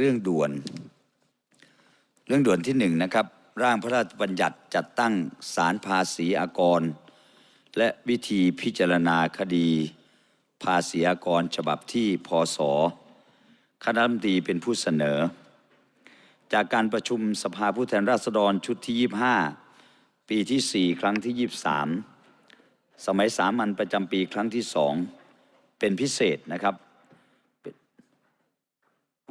เรื่องด่วน เรื่องด่วนที่หนึ่งนะครับ ร่างพระราชบัญญัติจัดตั้งศาลภาษีอากร และวิธีพิจารณาคดี ภาษีอากรฉบับที่พศคณะรัฐมนตรีเป็นผู้เสนอ จากการประชุมสภาผู้แทนราษฎรชุดที่ 25 ปีที่ 4 ครั้งที่ 23 สมัยสามัญประจำปีครั้งที่สองเป็นพิเศษนะครับ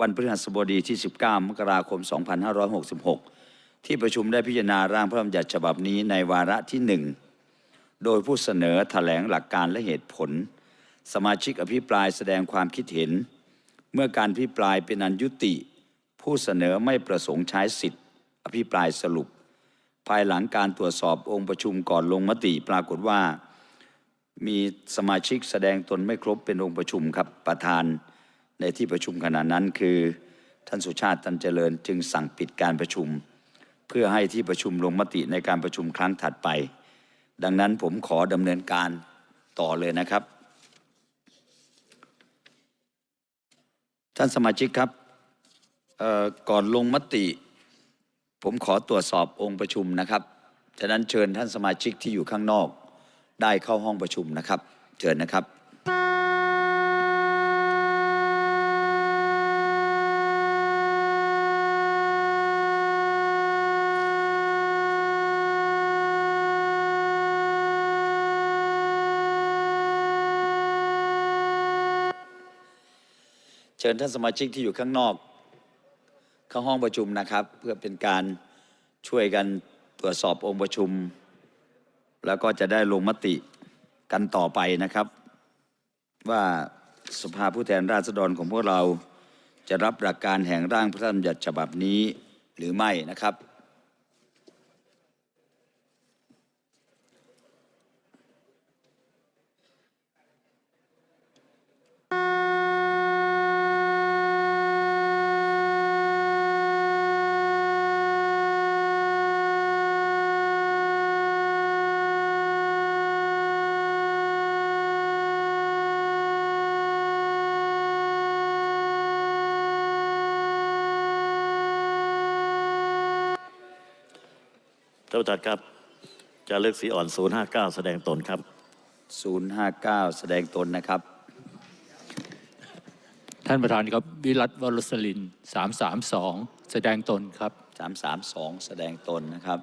วันพฤหัสบดีที่ 19 มกราคม 2566 ที่ประชุมได้พิจารณาร่างพระราชบัญญัติฉบับนี้ในวาระที่หนึ่งโดยผู้เสนอแถลงหลักการและเหตุผล สมาชิกอภิปรายแสดงความคิดเห็น เมื่อการอภิปรายเป็นอันยุติ ผู้เสนอไม่ประสงค์ใช้สิทธิ์ อภิปรายสรุป ภายหลังการตรวจสอบองค์ประชุมก่อนลงมติปรากฏว่า มีสมาชิกแสดงตนไม่ครบเป็นองค์ประชุมครับประธาน ในที่ประชุมขณะนั้นคือท่านสุชาติตันเจริญจึงสั่งปิดการประชุม เพื่อให้ที่ประชุมลงมติในการประชุมครั้งถัดไป ดังนั้นผมขอดำเนินการต่อเลยนะครับ ท่านสมาชิกครับก่อนลงมติ ผมขอตรวจสอบองค์ประชุมนะครับฉะนั้นเชิญท่านสมาชิกที่อยู่ข้างนอก ได้เข้าห้องประชุมนะครับ เชิญนะครับ เชิญท่านสมาชิกที่อยู่ข้างนอก เข้าห้องประชุมนะครับ เพื่อเป็นการช่วยกันตรวจสอบองค์ประชุม แล้วก็จะได้ลงมติกันต่อไปนะครับ ว่าสภาผู้แทนราษฎรของพวกเราจะรับหลักการแห่งร่างพระราชบัญญัติฉบับนี้หรือไม่นะครับ ท่านประธานครับ จะเลือกสีอ่อน 059 แสดงตนครับ 059 แสดงตนนะครับ ท่านประธานครับ วิรัตวรสลินสามสามสองแสดงตนครับ 332 แสดงตนนะครับ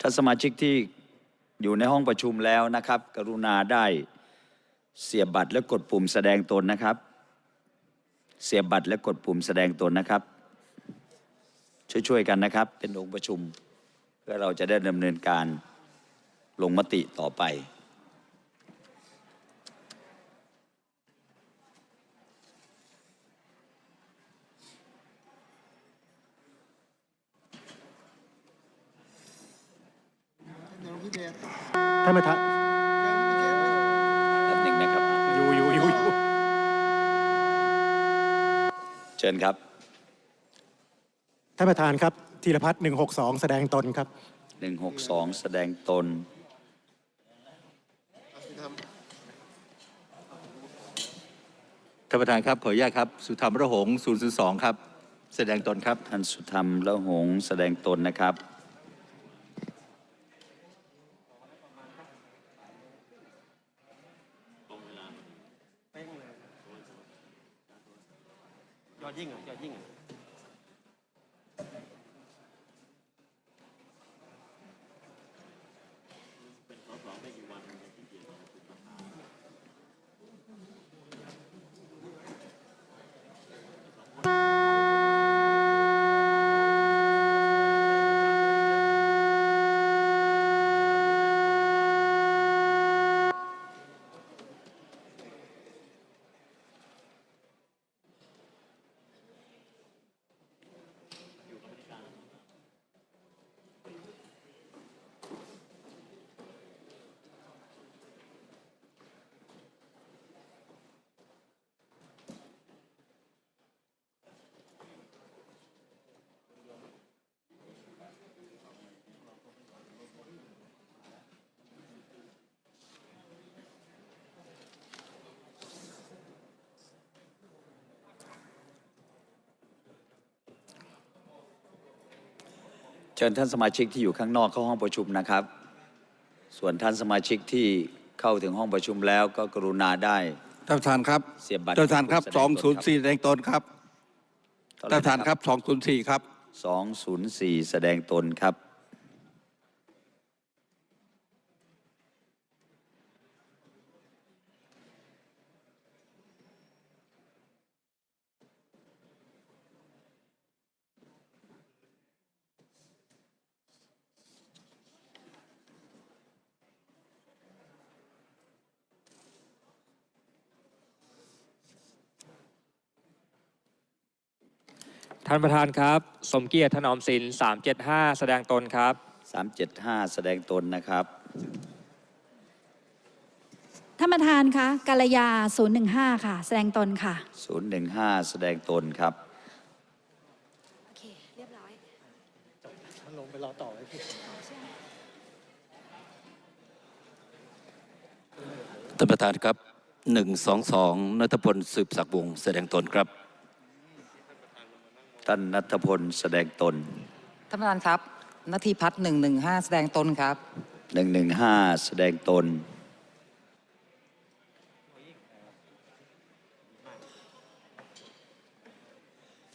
ท่านสมาชิกที่อยู่ในห้องประชุมแล้วนะครับ กรุณาได้เสียบบัตรและกดปุ่มแสดงตนนะครับ เสียบบัตรและกดปุ่มแสดงตนนะครับ ช่วยๆกันนะครับ เป็นองค์ประชุม เพื่อเราจะได้ดำเนินการลงมติต่อไป ท่านประธานแป๊บหนึ่งนะครับ อยู่อยู่อยู่อยู่เชิญครับ ท่านประธานครับธีรพัฒน์162 แสดงตนครับ162แสดงตน ท่านประธานครับขออนุญาตครับ สุธรรมระหง002ครับ แสดงตนครับ ท่านสุธรรมละหงษ์แสดงตนนะครับ ชิญท่านสมาชิกที่อยู่ข้างนอกเข้าห้องประชุมนะครับ ส่วนท่านสมาชิกที่เข้าถึงห้องประชุมแล้วก็กรุณาได้ ท่านประธานครับเสียบบัตรท่านประธานครับแสดงตนครับ204แสดงตนครับท่านประธานครับ204ครับ 204 แสดงตนครับานประธานครับ สมเกียรติถนอมศิลป์375 แสดงตนครับ 375 แสดงตนนะครับ ท่านประธานคะกาลยา 015 ค่ะ แสดงตนค่ะ 015 แสดงตนครับ โอเค เรียบร้อย ลงไปรอต่อเลยพี่ท่านประธานครับหนึ่งสองสองนัทพลสืบศักดิ์วงศ์แสดงตนครับ ท่านนัทพลแสดงตน ท่านประธานครับนาทีพัฒน์หนึ่งหนึ่งห้าแสดงตนครับ 115 แสดงตน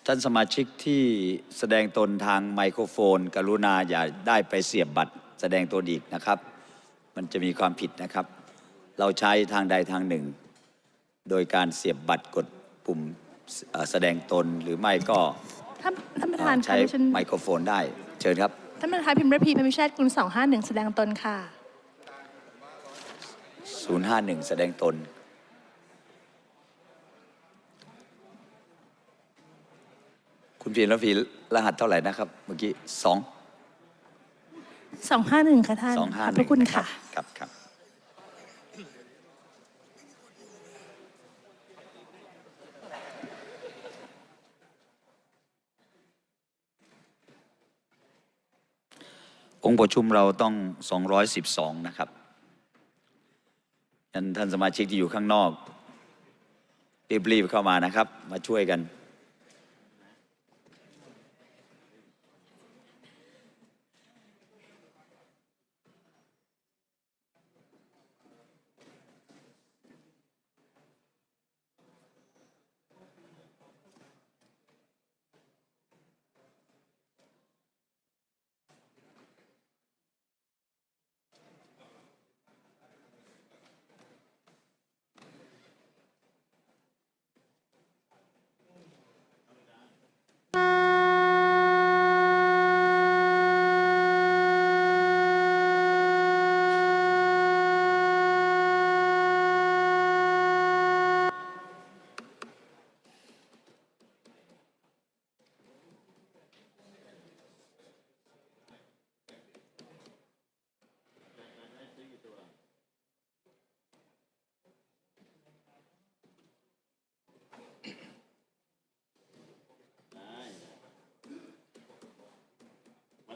ท่านสมาชิกที่แสดงตนทางไมโครโฟน กรุณาอย่าได้ไปเสียบบัตร แสดงตนอีกนะครับ มันจะมีความผิดนะครับ เราใช้ทางใดทางหนึ่ง โดยการเสียบบัตรกดปุ่มเอ่อ แสดงตนหรือไม่ก็ท่านท่านประธานใช้ค่ะดิฉันไมโครโฟนได้ เชิญครับ ท่านประธานพิมพ์ระพีพมิชาติกุล251แสดงตนค่ะ 051 แสดงตน คุณพีรพีรหัสเท่าไหร่นะครับ เมื่อกี้สอง251ค่ะท่านสองห้าขอบหพนึ่ระงคุณรับค่ะ ครับครับ องค์ประชุมเราต้อง 212 นะครับยันท่านสมาชิกที่อยู่ข้างนอกรีบๆเข้ามานะครับ มาช่วยกัน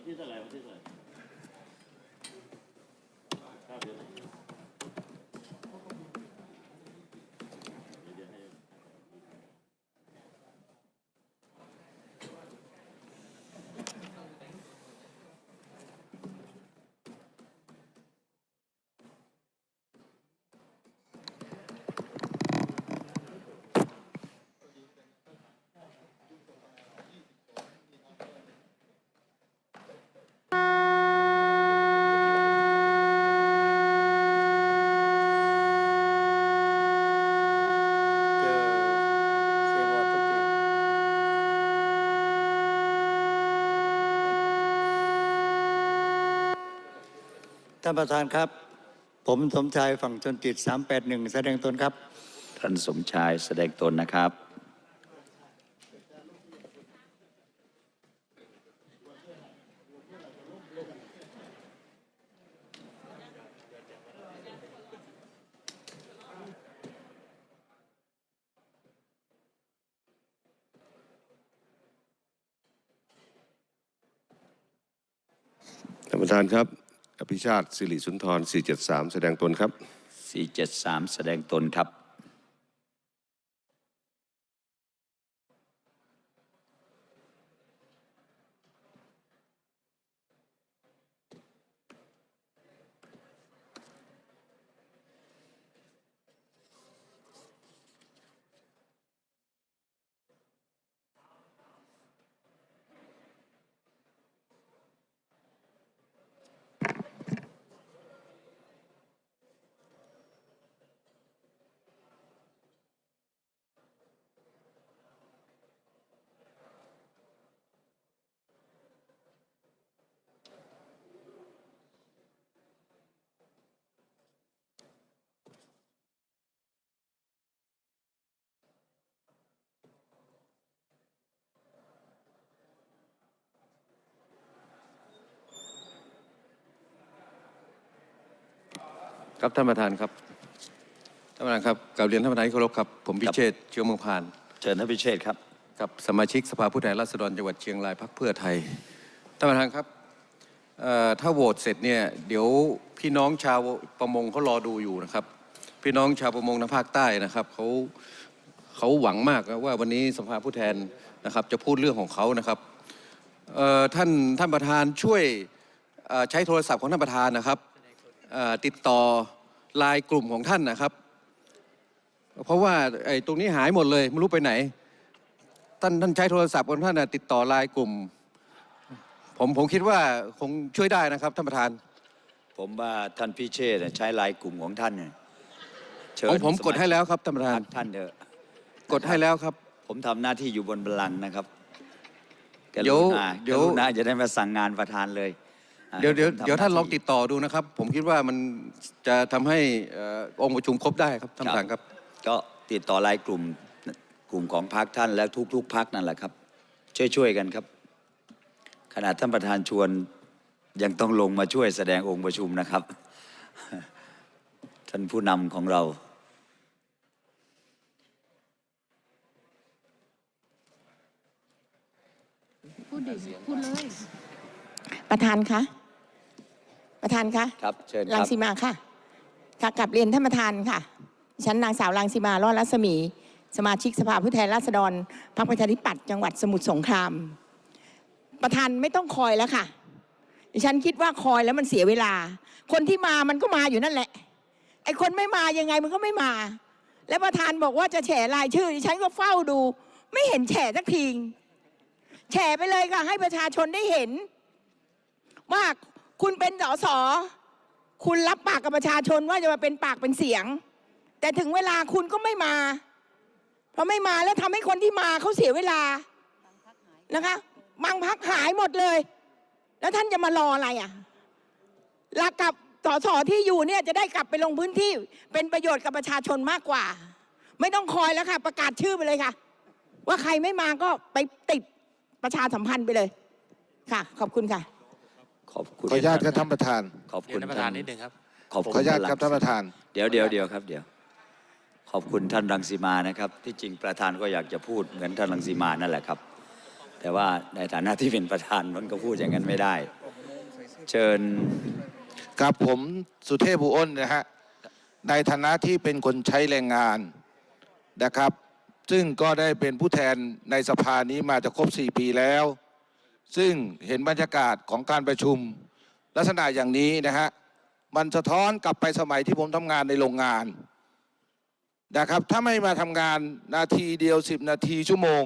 วันที่เท่าไหร่วันที่เท่าไหร่ข้าวเดือนไหน เจอเสียงวอดทุกที ท่านประธานครับ ผมสมชายฝั่งชนจิต 381 แสดงตนครับ ท่านสมชายแสดงตนนะครับ ท่านประธานครับ อภิชาติสิริสุนทร 473 แสดงตนครับ 473 แสดงตนครับ ครับท่านประธานครับท่านประธานครับกราบเรียนท่านประธานที่เคารพครับผมพิเชษฐ์เชื้อเมืองพานเชิญท่านพิเชษครับกับสมาชิกสภาผู้แทนราษฎรจังหวัดเชียงรายพรรคเพื่อไทยท่านประธานครับเอ่อถ้าโหวตเสร็จเนี่ยเดี๋ยวพี่น้องชาวประมงเขารอดูอยู่นะครับ พี่น้องชาวประมงทางภาคใต้นะครับเขาเขาหวังมากนะว่าวันนี้สภาผู้แทนนะครับจะพูดเรื่องของเขานะครับเอ่อท่านท่านประธานช่วยเอ่อใช้โทรศัพท์ของท่านประธานนะครับเอ่อ ติดต่อไลน์กลุ่มของท่านนะครับ เพราะว่าไอ้ตรงนี้หายหมดเลยไม่รู้ไปไหน ท่านท่านใช้โทรศัพท์ของท่านน่ะติดต่อไลน์กลุ่ม ผมผมคิดว่าคงช่วยได้นะครับท่านประธาน ผมว่าท่านพิเชษใช้ไลายกลุ่มของท่านเนี่ยเชิญผมผมกดให้แล้วครับท่านประธานท่านเถอะกดให้แล้วครับ ผมทำหน้าที่อยู่บนบัลลังก์นะครับกเดี๋ยวรุณาเดี๋ยวกรุณาจะได้มาสั่งงานประธานเลยอ่า เดี๋ยวเดี๋ยวผมทำเดี๋ยวท่านหลองติดต่อดูนะครับ ผมคิดว่ามันจะทำให้เอ่อองค์ประชุมครบได้ครับท่านประธานครับ ก็ติดต่อไลายกลุ่มกลุ่มของพรรคท่านและทุก ๆพรรคนั่นแหละครับ ช่วยๆกันครับ ขนาดท่านประธานชวนยังต้องลงมาช่วยแสดงองค์ประชุมนะครับ ท่านผู้นำของเรา พูดดิพูดเลย ประธานคะ ประธานคะครับเชิญครัรังบ สีมาค่ะ ค่ะกลับเรียนท่านประธานค่ะฉันนางสาวรังสีมารอดรัศมี สมาชิกสภาผู้แทนราษฎรพรรคประชาธิปัตย์จังหวัดสมุทรสงคราม ประธานไม่ต้องคอยแล้วค่ะ ดิฉันคิดว่าคอยแล้วมันเสียเวลา คนที่มามันก็มาอยู่นั่นแหละ ไอ้คนไม่มายังไงมันก็ไม่มา แล้วประธานบอกว่าจะแฉรายชื่อดิฉันก็เฝ้าดู ไม่เห็นแฉสักทีแฉไปเลยค่ะให้ประชาชนได้เห็น ว่า คุณเป็นสสคุณรับปากกับประชาชนว่าจะมาเป็นปากเป็นเสียง แต่ถึงเวลาคุณก็ไม่มาเพราะไม่มาแล้วทำให้คนที่มาเขาเสียเวลานะคะบางพักหายหมดเลย แล้วท่านจะมารออะไรอะหลักกับสสที่อยู่เนี่ยจะได้กลับไปลงพื้นที่เป็นประโยชน์กับประชาชนมากกว่า ไม่ต้องคอยแล้วค่ะ ประกาศชื่อไปเลยค่ะ ว่าใครไม่มาก็ไปติดประชาสัมพันธ์ไปเลยค่ะ ขอบคุณค่ะ ขอบคุณขออนุญาตครับท่านประธาน ขอบคุณท่านประธานนิดนึงครับขอบขอคุอณนุญาตครับท่านประธาน เดี๋ยวเดี๋ยวเดี๋ยวครับเดี๋ยวขอบคุณท่านรังสีมานะครับ ที่จริงประธานก็อยากจะพูดเหมือนท่านรังสีมานั่นแหละครับ แต่ว่าในฐานะที่เป็นประธานมันก็พูดอย่างนั้นไม่ได้ เชิญครับผมสุเทพบุอ้นนะฮะในฐานะที่เป็นคนใช้แรงงานนะครับ ซึ่งก็ได้เป็นผู้แทนในสภานี้มาจะครบ 4 ปีแล้ว ซึ่งเห็นบรรยากาศของการประชุมลักษณะอย่างนี้นะฮะมันสะท้อนกลับไปสมัยที่ผมทำงานในโรงงานนะครับ ถ้าไม่มาทำงานนาทีเดียว 10 นาทีชั่วโมง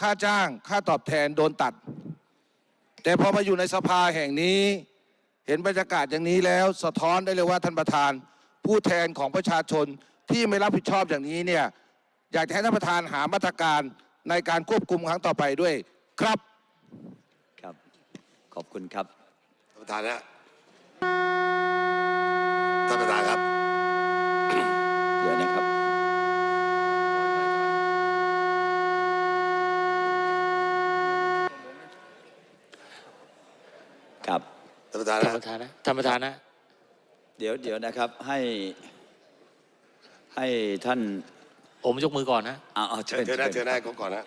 ค่าจ้างค่าตอบแทนโดนตัด แต่พอมาอยู่ในสภาแห่งนี้ เห็นบรรยากาศอย่างนี้แล้วสะท้อนได้เลยว่าท่านประธาน ผู้แทนของประชาชนที่ไม่รับผิดชอบอย่างนี้เนี่ยอยากจะให้ท่านประธานหามาตรการในการควบคุมครั้งต่อไปด้วยครับ ขอบคุณครับประธานนะท่านประธานครับ เดี๋ยวนะครับ ครับ ท่านประธานท่านนะประธานนะท่านประธานนะเดี๋ยวเดี๋ยวนะครับให้ให้ท่านผมยกมือก่อนนะ เอาเอาเชิเชิญญเชิญได้เชิญได้เขาก่อนนะ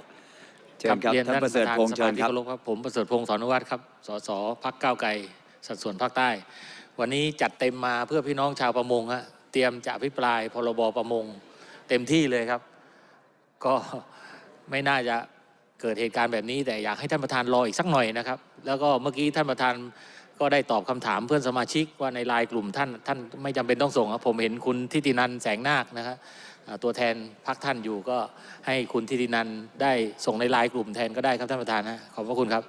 เชิญครับเรียนท่านประเสริฐพงษ์ปเชิญที่ครับเคารพครับผมประเสริฐพงษ์สอนวัตรครับสสพักก้าวไกลสัดส่วนภาคใต้ วันนี้จัดเต็มมาเพื่อพี่น้องชาวประมงฮะเตรียมจะอภิปรายพรบประมง เต็มที่เลยครับ ก็ไม่น่าจะเกิดเหตุการณ์แบบนี้ แต่อยากให้ท่านประธานรออีกสักหน่อยนะครับ แล้วก็เมื่อกี้ท่านประธานก็ได้ตอบคำถามเพื่อนสมาชิกว่าในไลน์กลุ่มท่านท่านไม่จำเป็นต้องส่งครับผมเห็นคุณทิตินันแสงนาคนะครับอ่า ตัวแทนพักท่านอยู่ก็ให้คุณทิตินันได้ส่งในไลน์กลุ่มแทนก็ได้ครับท่านประธานนะขอบพระคุณครับ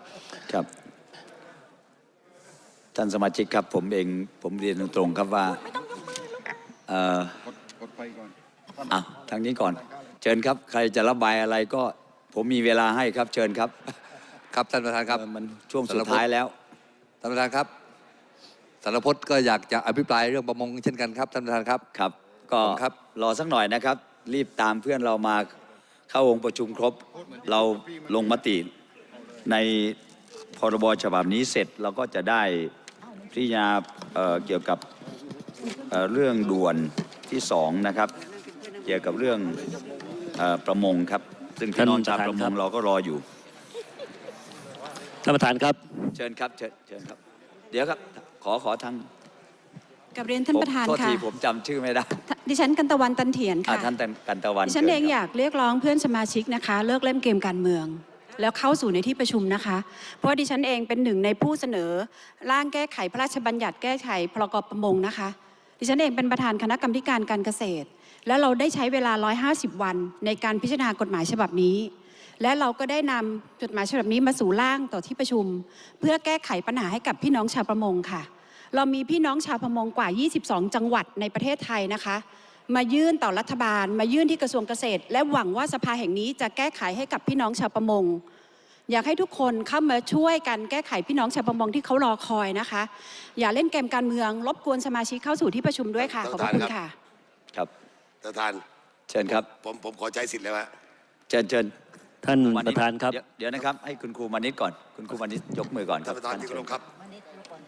ครับ ท่านสมาชิกครับผมเองผมเรียนตรงๆครับว่าเอ่ออะทางนี้ก่อน เชิญครับ ใครจะระบายอะไรก็ผมมีเวลาให้ครับ เชิญครับ ครับท่านประธานครับเอ่อมันช่วงสุดท้ายแล้วท่านประธานครับสารพจน์ก็อยากจะอภิปรายเรื่องประมงเช่นกันครับท่านประธานครับครับ ก็ขอบคุณครับรอสักหน่อยนะครับ รีบตามเพื่อนเรามาเข้าองค์ประชุมครบ เราลงมติในพรบฉบับนี้เสร็จเราก็จะได้พิจารณาเอ่อเกี่ยวกับเอ่อเรื่องด่วนที่สองนะครับ เกี่ยวกับเรื่องเอ่อประมงครับ ซึ่งพี่น้องชาวประมงเราก็รออยู่ท่านประธานครับ เชิญครับเชิญเชิญครับ เดี๋ยวครับ ขอขอทาง กับเรียนท่านประธานผมโทษค่ะทีผมจำชื่อไม่ได้ดิฉันกันตะวันตันเถียนอะค่ะท่านกันตะวันดิฉันเองชิญครับอยากเรียกร้องเพื่อนสมาชิกนะคะ เลิกเล่นเกมการเมือง แล้วเข้าสู่ในที่ประชุมนะคะ เพราะว่าดิฉันเองเป็นหนึ่งในผู้เสนอ ร่างแก้ไขพระราชบัญญัติแก้ไขพรกประมงนะคะ ดิฉันเองเป็นประธานคณะกรรมการการเกษตร และเราได้ใช้เวลา 150 วัน ในการพิจารณากฎหมายฉบับนี้ และเราก็ได้นำจดหมายฉบับนี้มาสู่ร่างต่อที่ประชุม เพื่อแก้ไขปัญหาให้กับพี่น้องชาวประมงค่ะ เรามีพี่น้องชาวประมงกว่า 22 จังหวัดในประเทศไทยนะคะ มายื่นต่อรัฐบาล มายื่นที่กระทรวงเกษตร และหวังว่าสภาแห่งนี้จะแก้ไขให้กับพี่น้องชาวประมง อยากให้ทุกคนเข้ามาช่วยกันแก้ไขพี่น้องชาวประมงที่เขารอคอยนะคะ อย่าเล่นเกมการเมืองรบกวนสมาชิกเข้าสู่ที่ประชุมด้วยค่ะขอบพระคุณค่ะ ครับ ท่านประธานเชิญครับ ผมผมขอใช้สิทธิ์แล้วฮะเชิญเชิญท่านมประธานครับ เดี๋ยวเดี๋ยวนะครับ ให้คุณครูมานิดก่อน คุณครูมานิดยกมือก่อนคท่ารับนประธานที่เคาเชิรญพครับ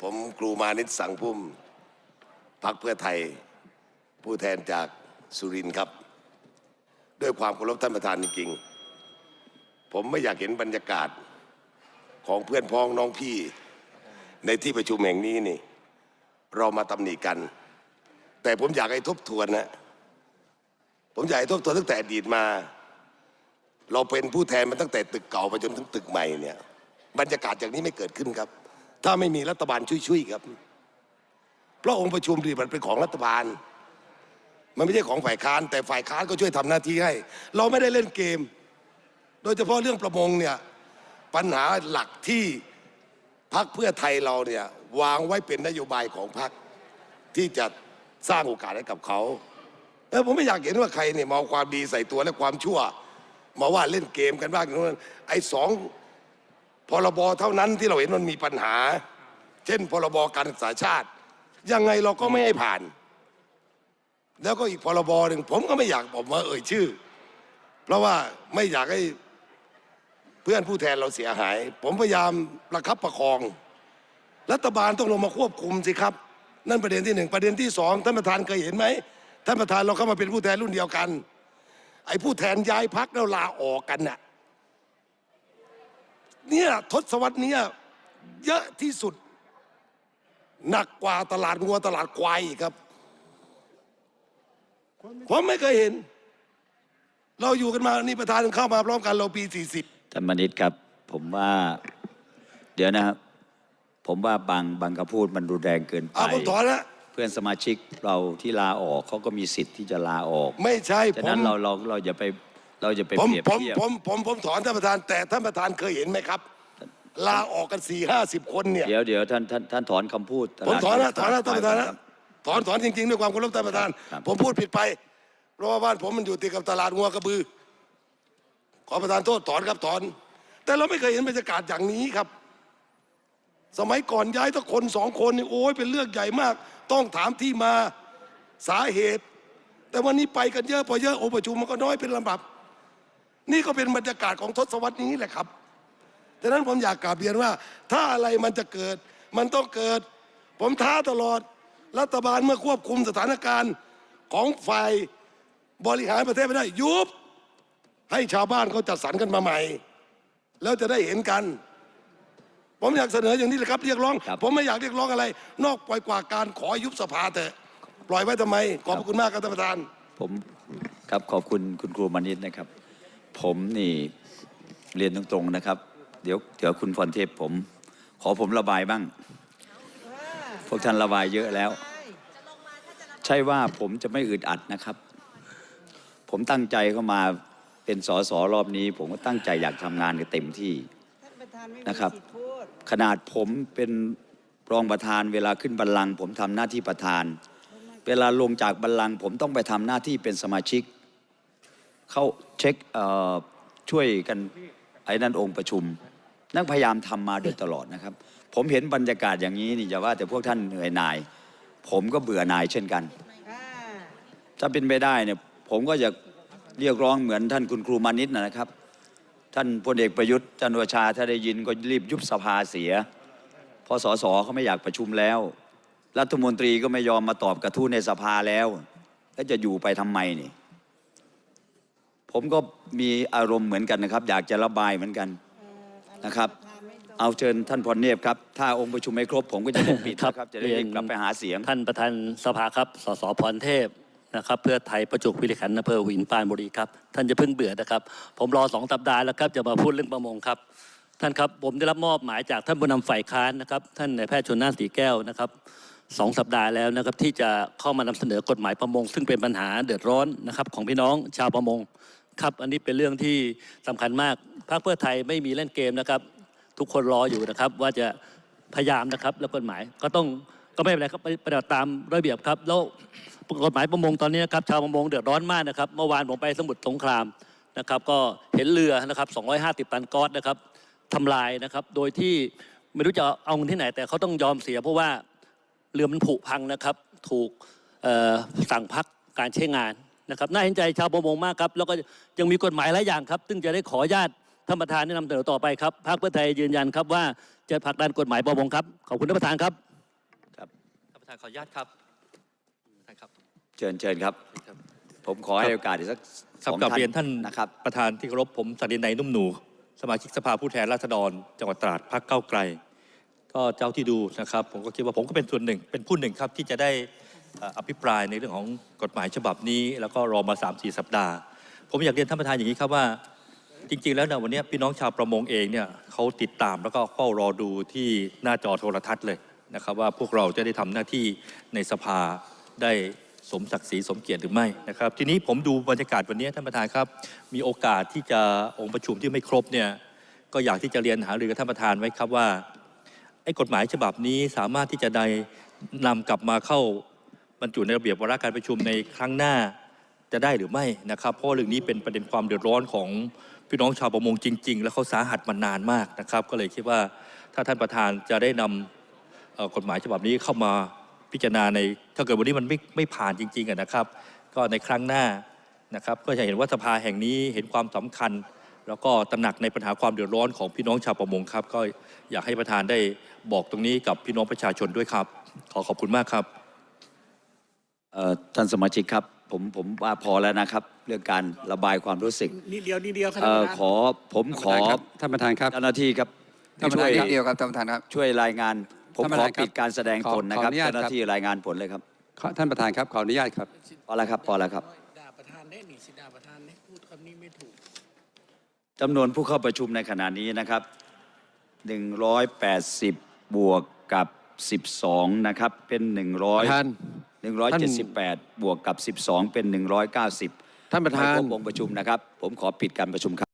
ผมครูมานิตสังพุ่มพักเพื่อไทย ผู้แทนจากสุรินทร์ครับ ด้วยความเคารพท่านประธานจริงๆผมไม่อยากเห็นบรรยากาศของเพื่อนพ้องน้องพี่ในที่ประชุมแห่งนี้นี่ เรามาตำหนิกัน แต่ผมอยากให้ทบทวนนะผมอยากให้ทบทวนตั้งแต่อดีตมา เราเป็นผู้แทนมาตั้งแต่ตึกเก่าไปจนถึงตึกใหม่เนี่ย บรรยากาศอย่างนี้ไม่เกิดขึ้นครับ ถ้าไม่มีรัฐบาลช่วยๆครับ เพราะองค์ประชุมดีมันเป็นของรัฐบาล มันไม่ใช่ของฝ่ายค้าน แต่ฝ่ายค้านก็ช่วยทำหน้าที่ให้ เราไม่ได้เล่นเกม โดยเฉพาะเรื่องประมงเนี่ยปัญหาหลักที่พักเพื่อไทยเราเนี่ยวางไว้เป็นนโยบายของพักที่จะสร้างโอกาสให้กับเขาเออผมไม่อยากเห็นว่าใครเนี่ยมาเอาความดีใส่ตัวและความชั่ว มาว่าเล่นเกมกันบ้างอย่างนั้นไอ้สอง พรบเท่านั้นที่เราเห็นมันมีปัญหา เช่น พรบการศึกษาชาติ ยังไงเราก็ไม่ให้ผ่าน แล้วก็อีกพรบหนึ่งผมก็ไม่อยากบอกมาเอ่ยชื่อ เพราะว่าไม่อยากให้เพื่อนผู้แทนเราเสียหาย ผมพยายามประคับประคอง รัฐบาลต้องลงมาควบคุมสิครับ นั่นประเด็นที่หนึ่งประเด็นที่สองท่านประธานเคยเห็นไหมท่านประธานเราเข้ามาเป็นผู้แทนรุ่นเดียวกัน ไอ้ผู้แทนย้ายพักแล้วลาออกกันน่ะ เนี่ยทศวรรษเนี้ยเยอะที่สุด หนักกว่าตลาดงัวตลาดควายอีกครับผมไม่เคยเห็น เราอยู่กันมานี่ประธานเข้ามาพร้อมกันเราปี40ท่านมานิดครับ ผมว่า เดี๋ยวนะครับ ผมว่าบางบางคำพูดมันรุนแรงเกินไปอ่าผมถอนนะเพื่อนสมาชิกเราที่ลาออกเขาก็มีสิทธิ์ที่จะลาออก ไม่ใช่ฉะผนั้มนเราเราเราอย่าไป เราจะไปผมเปรียบผมเทียบ ผมผมผมถอนท่านประธานแต่ท่านประธานเคยเห็นไหมครับ ลาออกกันสี่ห้าสิบคนเนี่ย เดี๋ยวเดี๋ยวท่านท่านท่านถอนคำพูดผมถอนนะตถลาดอนนะท่านประธานคนะรับถอนถอนจริงๆด้วยความเคารพท่านประธานครับผมพูดผิดไปเพราะว่าบ้านผมมันอยู่ติดกับตลาดงัวกระบือ ขอประธานโทษถอนครับถอน แต่เราไม่เคยเห็นบรรยากาศอย่างนี้ครับ สมัยก่อนย้ายตั้งคนสองคนนี่โอ้ยเป็นเรื่องใหญ่มาก ต้องถามที่มาสาเหตุ แต่วันนี้ไปกันเยอะพอเยอะองค์ประชุมมันก็น้อยเป็นลำดับ นี่ก็เป็นบรรยากาศของทศวรรษนี้แหละครับดังนั้นผมอยากกราบเรียนว่า ถ้าอะไรมันจะเกิด มันต้องเกิด ผมท้าตลอด รัฐบาลเมื่อควบคุมสถานการณ์ของฝ่ายบริหารประเทศไม่ได้ยุบ ให้ชาวบ้านเขาจัดสรรกันมาใหม่ แล้วจะได้เห็นกัน ผมอยากเสนออย่างนี้เลยครับเรียกร้องครับผมไม่อยากเรียกร้องอะไร นอกปล่อยกว่าการขอยุบสภาเถอะปล่อยไว้ทำไม ขอบพระคุณมากครับท่านประธาน ผมครับขอบคุณคุณครูมานิดนะครับ ผมนี่เรียนตรงๆนะครับ เดี๋ยวเดี๋ยวคุณพรเทพผม ขอผมระบายบ้าง พวกท่านระบายเยอะแล้ว ใช่ว่าผมจะไม่อึดอัดนะครับ ผมตั้งใจเข้ามาเป็นสสรอบนี้ ผมก็ตั้งใจอยากทำงานกันเต็มที่นะครับ ขนาดผมเป็นรองประธานเวลาขึ้นบัลลังก์ผมทำหน้าที่ประธาน เวลาลงจากบัลลังก์ผมต้องไปทำหน้าที่เป็นสมาชิก เข้าเช็คช่วยกันไอ้นั่นองค์ประชุม นั่งพยายามทำมาโดยตลอดนะครับ ผมเห็นบรรยากาศอย่างนี้นี่จะว่าแต่พวกท่านเหนื่อยหน่าย ผมก็เบื่อหน่ายเช่นกัน ถ้าเป็นไปได้เนี่ยผมก็จะเรียกร้องเหมือนท่านคุณครูมานิดนะนะครับ ท่านพลเอกประยุทธ์จันทร์โอชาถ้าได้ยินก็รีบยุบสภาเสียพราะสสเขาไม่อยากประชุมแล้ว รัฐมนตรีก็ไม่ยอมมาตอบกระทู้ในสภาแล้ว แล้วจะอยู่ไปทำไมนี่ ผมก็มีอารมณ์เหมือนกันนะครับ อยากจะระบายเหมือนกันนะครับ เอาเชิญท่านพรเนบครับ ถ้าองค์ประชุมไม่ครบ ผมก็จะต้องปิดนะครับ จะได้รีบกลับไปหาเสียง ท่านประธานสภาครับ สสพรเทพนะครับ เพื่อไทยประจุพิริขันธ์อำเภอหัวหินปรานบุรีครับ ท่านจะเพิ่งเบื่อนะครับ ผมรอสองสัปดาห์แล้วครับจะมาพูดเรื่องประมงครับ ท่านครับผมได้รับมอบหมายจากท่านผู้นำฝ่ายค้านนะครับ ท่านนายแพทย์ชนน่านสีแก้วนะครับสองสัปดาห์แล้วนะครับที่จะเข้ามานำเสนอกฎหมายประมง ซึ่งเป็นปัญหาเดือดร้อนนะครับของพี่น้องชาวประมง ครับอันนี้เป็นเรื่องที่สำคัญมากพรรคเพื่อไทยไม่มีเล่นเกมนะครับ ทุกคนรออยู่นะครับ ว่าจะพยายามนะครับ แล้วกฎหมายก็ต้องก็ไม่เป็นไรครับปฏิบัติตามระเบียบครับ แล้วกฎหมายประมงตอนนี้นะครับชาวประมงเดือดร้อนมากนะครับ เมื่อวานผมไปสมุทรสงครามนะครับ ก็เห็นเรือนะครับ 250 ตันก๊อซนะครับทำลายนะครับ โดยที่ไม่รู้จะเอาเงินที่ไหน แต่เขาต้องยอมเสีย เพราะว่าเรือมันผุพังนะครับ ถูกสั่งพักการใช้งาน นะครับน่าเห็นใจชาวประมงมากครับแล้วก็ยังมีกฎหมายหลายอย่างครับ ซึ่งจะได้ขออนุญาตท่านประธานแนะนำเสนอต่อไปครับพรรคเพื่อไทยยืนยันครับว่าจะผลักดันกฎหมายประมงครับขอบคุณท่านประธานครับครับท่านประธานขออนุญาตครับท่านครับเชิญเชิญครับ ผมขอให้โอกาสอีกสักครัสบองกลับท่านเรียนท่านนะครับประธานที่เคารพผมสันตินัยนุ่มหนูสมาชิกสภาผู้แทนราษฎร จังหวัดตราดพรรคเก้าวไกล ก็เจ้าที่ดูนะครับ ผมก็คิดว่าผมก็เป็นส่วนหนึ่ง เป็นผู้หนึ่งครับที่จะได้เอภิปรายในเรื่องของกฎหมายฉบับนี้ แล้วก็รอมา 3-4 สัปดาห์ ผมอยากเรียนท่านประธานอย่างนี้ครับว่า จริง ๆ แล้วเนี่ยวันนี้พี่น้องชาวประมงเองเนี่ยเขาติดตามแล้วก็เฝ้ารอดูที่หน้าจอโทรทัศน์เลยนะครับว่าพวกเราจะได้ทำหน้าที่ในสภาได้สมศักดิ์ศรีสมเกียรติหรือไม่นะครับ ทีนี้ผมดูบรรยากาศวันนี้ท่านประธานครับ มีโอกาสที่จะองค์ประชุมที่ไม่ครบเนี่ยก็อยากที่จะเรียนหารือกับท่านประธานไว้ครับว่าไอ้กฎหมายฉบับนี้สามารถที่จะได้นำกลับมาเข้า บรรจุในระเบียบวาระการประชุมในครั้งหน้าจะได้หรือไม่นะครับ เพราะเรื่องนี้เป็นประเด็นความเดือดร้อนของพี่น้องชาวประมงจริง ๆ แล้วเขาสาหัสมานานมากนะครับ ก็เลยคิดว่าถ้าท่านประธานจะได้นำเอ่อกฎหมายฉบับนี้เข้ามาพิจารณาในถ้าเกิดวันนี้มันไม่ไม่ผ่านจริงๆนะครับ ก็ในครั้งหน้านะครับ ก็จะเห็นว่าสภาแห่งนี้เห็นความสำคัญ แล้วก็ตระหนักในปัญหาความเดือดร้อนของพี่น้องชาวประมงครับ ก็อยากให้ประธานได้บอกตรงนี้กับพี่น้องประชาชนด้วยครับ ขอขอบคุณมากครับ ท่านสมาชิกครับผมผมว่าพอแล้วนะครับ เรื่องการระบายความรู้สึกนิดเดียวนิดเดียวครับเอ่อท่านประธานขอผมขอท่านประธานครับเจ้าหน้าที่ครับท่านประธานช่วยนิดเดียวครับท่านประธานครับช่วยรายงานผมท่านปขระอธานครับปิดการแสดงตนนะครับขอขออนุญาตเจ้าหน้าที่รายงานผลเลยครับขอท่านประธานครับขออนุญาตครับพอแล้วครับพอแล้วครับด่าประธานได้หนิสิด่าประธานได้พูดคำนี้ไม่ถูกจำนวนผู้เข้าประชุมในขณะนี้นะครับ 180 บวกกับ 12 นะครับ เป็น 100ท่าน 178 บวกกับ 12 เป็น 190ท่านประธาน ไม่ครบวงประชุมนะครับ ผมขอปิดการประชุมครับ